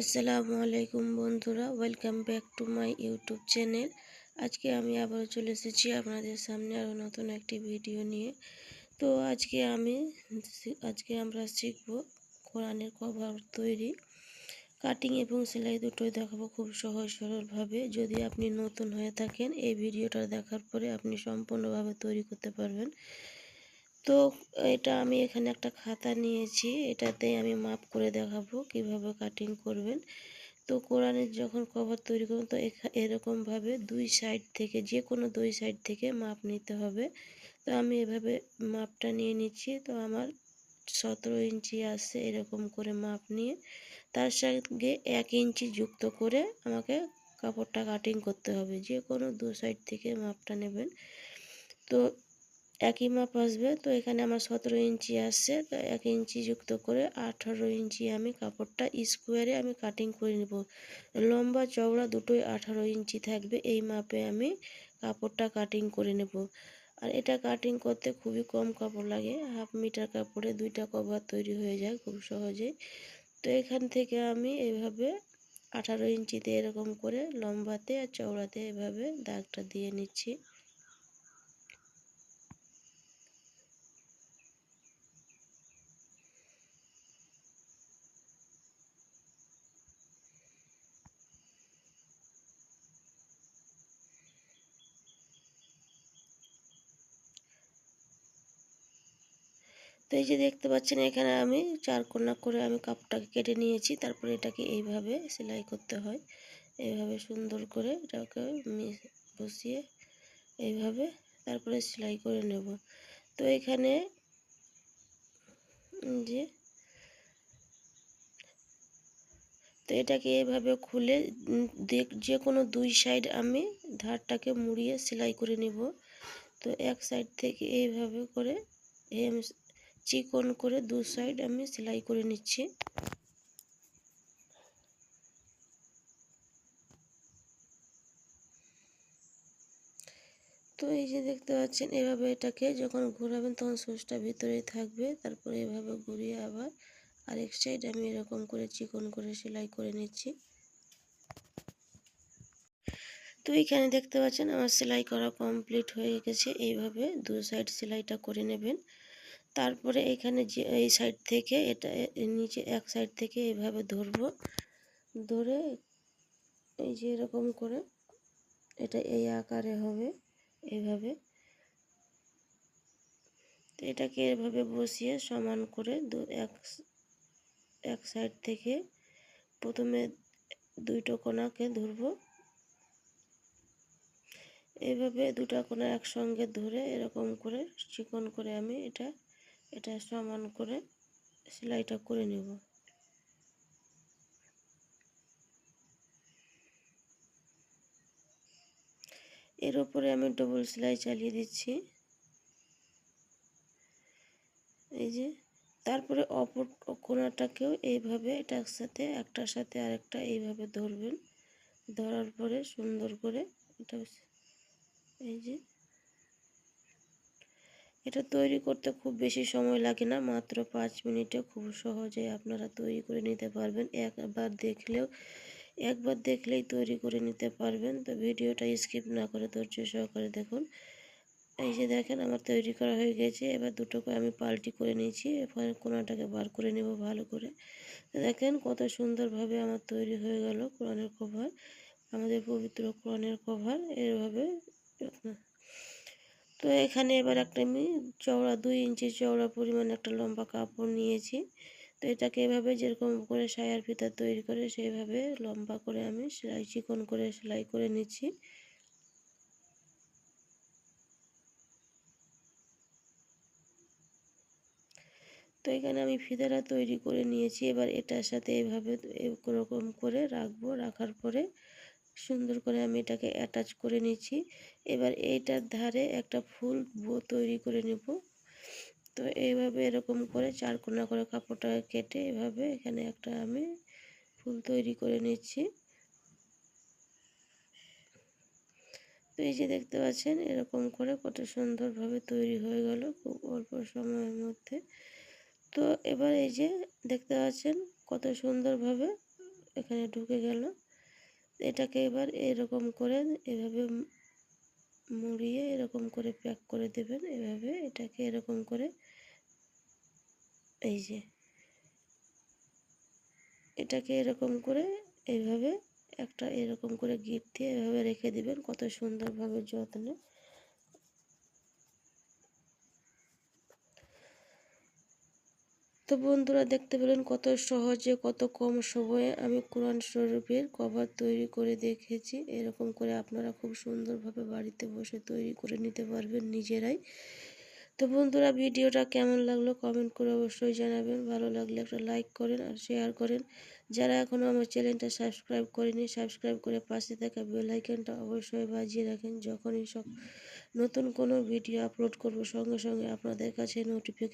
আসসালামু আলাইকুম বন্ধুরা welcome back to my YouTube channel আজকে আমি আবারও চলে এসেছি আপনাদের সামনে আরও নতুন একটি ভিডিও নিয়ে। তো আজকে আমি আজকে আমরা শিখব কোরআনের কভার তৈরি। কাটিং এবং সেলাই দুটোই দেখাবো খুব সহজ সরলভাবে। যদি আপনি নতুন হয়ে থাকেন, এই ভিডিওটা দেখার পরে আপনি সম্পূর্ণভাবে তৈরি করতে পারবেন। তো এটা আমি এখানে একটা খাতা নিয়েছি। এটাতে আমি মাপ করে দেখাবো কীভাবে কাটিং করবেন। তো কোরআনের যখন কভার তৈরি করবেন, তো এরকমভাবে দুই সাইড থেকে যে কোনো দুই সাইড থেকে মাপ নিতে হবে। তো আমি এভাবে মাপটা নিয়ে নিচ্ছি। তো আমার সতেরো ইঞ্চি আসছে এরকম করে মাপ নিয়ে। তার সঙ্গে এক ইঞ্চি যুক্ত করে আমাকে কাপড়টা কাটিং করতে হবে। যে কোনো দু সাইড থেকে মাপটা নেবেন। তো একই মাপ আসবে, তো এখানে আমার সতেরো ইঞ্চি আসছে, তো এক ইঞ্চি যুক্ত করে আঠারো ইঞ্চি আমি কাপড়টা স্কোয়ারে আমি কাটিং করে নেব। লম্বা চওড়া দুটোই আঠারো ইঞ্চি থাকবে, এই মাপে আমি কাপড়টা কাটিং করে নেব। আর এটা কাটিং করতে খুবই কম কাপড় লাগে, হাফ মিটার কাপড়ে দুইটা কভার তৈরি হয়ে যায় খুব সহজেই। তো এখান থেকে আমি এইভাবে আঠারো ইঞ্চিতে এরকম করে লম্বাতে আর চওড়াতে এভাবে দাগটা দিয়ে নিচ্ছি। তো এই যে দেখতে পাচ্ছেন এখানে আমি চার কোনা করে আমি কাপটাকে কেটে নিয়েছি। তারপরে এটাকে এইভাবে সেলাই করতে হয়। এইভাবে সুন্দর করে এটাকে বসিয়ে এইভাবে তারপরে সেলাই করে নেব। তো এখানে যে তো এটাকে এভাবে খুলে দেখ, যে কোনো দুই সাইড আমি ধারটাকে মুড়িয়ে সেলাই করে নেব। তো এক সাইড থেকে এইভাবে করে আমি চিকন করে দু সাইড আমি সেলাই করে নিচ্ছি। তো এই যে দেখতে পাচ্ছেন, এভাবে এটাকে যখন ঘোরাবেন তখন সুচটা ভিতরেই থাকবে, তারপরে এভাবে ঘুরিয়ে আবার আরেক সাইড আমি এরকম করে চিকন করে সেলাই করে নিচ্ছি। তো এইখানে দেখতে পাচ্ছেন আমার সেলাই করা কমপ্লিট হয়ে গেছে, এইভাবে দু সাইড সেলাইটা করে নেবেন। তারপরে এখানে যে, এই সাইড থেকে এটা নিচে এক সাইড থেকে এভাবে ধরবো। ধরে এই যে এরকম করে এটা এই আকারে হবে এইভাবে এটাকে এভাবে বসিয়ে সমান করে দু, এক এক সাইড থেকে প্রথমে দুইটো কোনাকে ধরবো। এইভাবে দুটা কোনা একসঙ্গে ধরে এরকম করে, চিকন করে আমি এটা এটা সমান করে সেলাইটা করে নেব। এর উপরে আমি ডবল সেলাই চালিয়ে দিচ্ছি। এই যে, তারপরে অপর কোনাটাকেও এইভাবে, এটার সাথে, একটার সাথে আরেকটা এইভাবে ধরবেন। ধরার পরে সুন্দর করে, এটা এই যে এটা তৈরি করতে খুব বেশি সময় লাগে না। মাত্র পাঁচ মিনিটে খুব সহজে আপনারা তৈরি করে নিতে পারবেন। একবার দেখলেও, একবার দেখলেই তৈরি করে নিতে পারবেন। তো ভিডিওটা স্কিপ না করে ধৈর্য সহকারে দেখুন। এই যে দেখেন, আমার তৈরি করা হয়ে গেছে। এবার দুটোকে আমি পাল্টি করে নিয়েছি। এরপরে কোনাটাকে বার করে নেব ভালো করে। দেখেন, কত সুন্দরভাবে আমার তৈরি হয়ে গেল কোরআনের কভার। আমাদের পবিত্র কোরআনের কভার। এভাবে তো এখানে এবার একটা আমি চওড়া, দুই ইঞ্চি চওড়া পরিমাণ একটা লম্বা কাপড় নিয়েছি। তো এটাকে এভাবে যেরকম করে সায়ার ফিতা তৈরি করে সেইভাবে লম্বা করে আমি সেলাই, চিকন করে সেলাই করে নিচ্ছি। তো এখানে আমি ফিতাটা তৈরি করে নিয়েছি। এবার এটার সাথে এভাবে এরকম করে রাখব, রাখার পরে সুন্দর করে আমি এটাকে অ্যাটাচ করে নিচ্ছি। এবার এইটার ধারে একটা ফুল বো তৈরি করে নেব। তো এইভাবে এরকম করে চার কোনা করে কাপড়টা কেটে এভাবে এখানে একটা আমি ফুল তৈরি করে নিচ্ছি। তো এই যে দেখতে পাচ্ছেন, এরকম করে কত সুন্দরভাবে তৈরি হয়ে গেল খুব অল্প সময়ের মধ্যে। তো এবার এই যে দেখতে পাচ্ছেন কত সুন্দরভাবে এখানে ঢুকে গেল। এটাকে এবার এরকম করে এভাবে মুড়িয়ে এরকম করে প্যাক করে দেবেন। এভাবে এটাকে এরকম করে এই যে এটাকে এরকম করে এইভাবে একটা এরকম করে গিট দিয়ে এভাবে রেখে দেবেন কত সুন্দরভাবে যত্নে। তো বন্ধুরা দেখতে পেলেন কত সহজে, কত কম সময়ে আমি কোরআন শরীফের কভার তৈরি করে দেখেছি। এরকম করে আপনারা খুব সুন্দরভাবে বাড়িতে বসে তৈরি করে নিতে পারবেন নিজেরাই। তো বন্ধুরা ভিডিওটা কেমন লাগল কমেন্ট করে অবশ্যই জানাবেন। ভালো লাগলে একটা লাইক করেন আর শেয়ার করেন। যারা এখনও আমার চ্যানেলটা সাবস্ক্রাইব করেনি সাবস্ক্রাইব করে পাশে থাকা বেল আইকনটা অবশ্যই বাজিয়ে রাখেন। যখনই সব নতুন কোনো ভিডিও আপলোড করব, সঙ্গে সঙ্গে আপনাদের কাছে নোটিফিকেশন